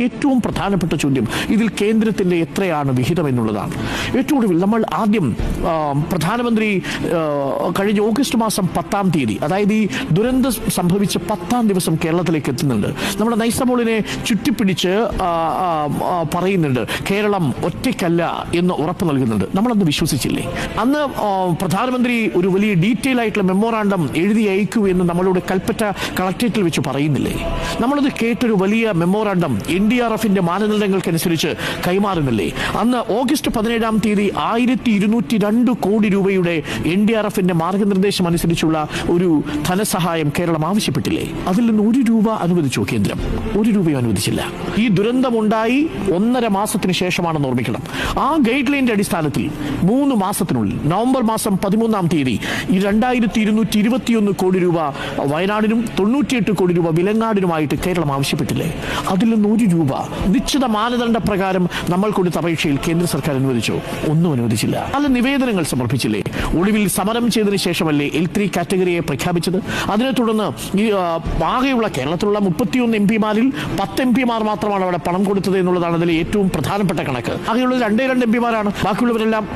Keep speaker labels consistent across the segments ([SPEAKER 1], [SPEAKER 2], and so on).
[SPEAKER 1] ഏറ്റവും പ്രധാനപ്പെട്ട ചോദ്യം ഇതിൽ കേന്ദ്രത്തിന്റെ എത്രയാണ് വിഹിതം എന്നുള്ളതാണ്. ഏറ്റവും ഒടുവിൽ നമ്മൾ ആദ്യം പ്രധാനമന്ത്രി കഴിഞ്ഞ ഓഗസ്റ്റ് മാസം പത്താം തീയതി അതായത് ഈ ദുരന്തം സംഭവിച്ച പത്താം ദിവസം കേരളത്തിലേക്ക് എത്തുന്നുണ്ട്. നമ്മുടെ നൈസമോളിനെ ചുറ്റിപ്പിടിച്ച് പറയുന്നുണ്ട് കേരളം ഒറ്റയ്ക്കല്ല എന്ന് ഉറപ്പ് നൽകുന്നുണ്ട്. നമ്മളന്ന് വിശ്വസിച്ചില്ലേ? അന്ന് പ്രധാനമന്ത്രി ഒരു വലിയ ഡീറ്റെയിൽ ആയിട്ടുള്ള മെമ്മോറാണ്ടം എഴുതി അയക്കൂ എന്ന് നമ്മളോട് കൽപ്പറ്റ കളക്ടറേറ്റിൽ വെച്ച് പറയുന്നില്ലേ? നമ്മളത് കേട്ടൊരു വലിയ മെമ്മോറാണ്ടം ഡി ആർ എഫിന്റെ മാനദണ്ഡങ്ങൾക്കനുസരിച്ച് കൈമാറുന്നില്ലേ? അന്ന് ഓഗസ്റ്റ് പതിനേഴാം തീയതി ആയിരത്തി ഇരുന്നൂറ്റി രണ്ട് കോടി രൂപയുടെ എൻ ഡി ആർ എഫിന്റെ മാർഗനിർദ്ദേശം അനുസരിച്ചുള്ള ഒരു ധനസഹായം കേരളം ആവശ്യപ്പെട്ടില്ലേ? അതിൽ നിന്ന് ഒരു രൂപ അനുവദിച്ചു കേന്ദ്രം? ഒരു രൂപയും അനുവദിച്ചില്ല. ഈ ദുരന്തമുണ്ടായി ഒന്നര മാസത്തിന് ശേഷമാണെന്ന് ഓർമ്മിക്കണം. ആ ഗൈഡ് ലൈനിന്റെ അടിസ്ഥാനത്തിൽ മൂന്ന് മാസത്തിനുള്ളിൽ നവംബർ മാസം പതിമൂന്നാം തീയതി ഈ രണ്ടായിരത്തി ഇരുന്നൂറ്റി ഇരുപത്തിയൊന്ന് കോടി രൂപ വയനാടിനും തൊണ്ണൂറ്റിയെട്ട് കോടി രൂപ വിലങ്ങാടിനുമായിട്ട് കേരളം ആവശ്യപ്പെട്ടില്ലേ? അതിൽ നിന്ന് ഒരു രൂപ. നിശ്ചിത മാനദണ്ഡ പ്രകാരം നമ്മൾ കൊടുത്ത അപേക്ഷയിൽ കേന്ദ്ര സർക്കാർ അനുവദിച്ചു. ഒന്നും അനുവദിച്ചില്ല. പല നിവേദനങ്ങൾ സമർപ്പിച്ചില്ലേ? ഒടുവിൽ സമരം ചെയ്തതിനു ശേഷമല്ലേ എൽ ത്രീ കാറ്റഗറിയെ പ്രഖ്യാപിച്ചത്? അതിനെ തുടർന്ന് ഈ ആകെയുള്ള കേരളത്തിലുള്ള മുപ്പത്തിയൊന്ന് എം പിമാരിൽ പത്ത് എം പിമാർ മാത്രമാണ് അവിടെ പണം കൊടുത്തത് എന്നുള്ളതാണ് അതിലെ ഏറ്റവും പ്രധാനപ്പെട്ട കണക്ക്. ആകെയുള്ളത് രണ്ടേ രണ്ട് എം പിമാരാണ്. ബാക്കിയുള്ളവരെല്ലാം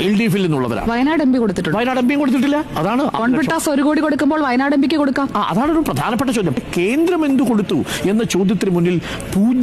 [SPEAKER 1] എൽ ഡി എഫിൽ നിന്നുള്ളവരാണ്.
[SPEAKER 2] വയനാട് എം പി കൊടുത്തിട്ടുണ്ട്.
[SPEAKER 1] വയനാട് എം പി കൊടുത്തിട്ടില്ല? അതാണ്
[SPEAKER 2] കോൺപിട്ടാസ് ഒരു കോടി കൊടുക്കുമ്പോൾ വയനാട് എം പിക്ക് കൊടുക്കാം.
[SPEAKER 1] അതാണ് ഒരു പ്രധാനപ്പെട്ട ചോദ്യം. കേന്ദ്രം എന്ത് കൊടുത്തു എന്ന ചോദ്യത്തിന് മുന്നിൽ പൂജ്യം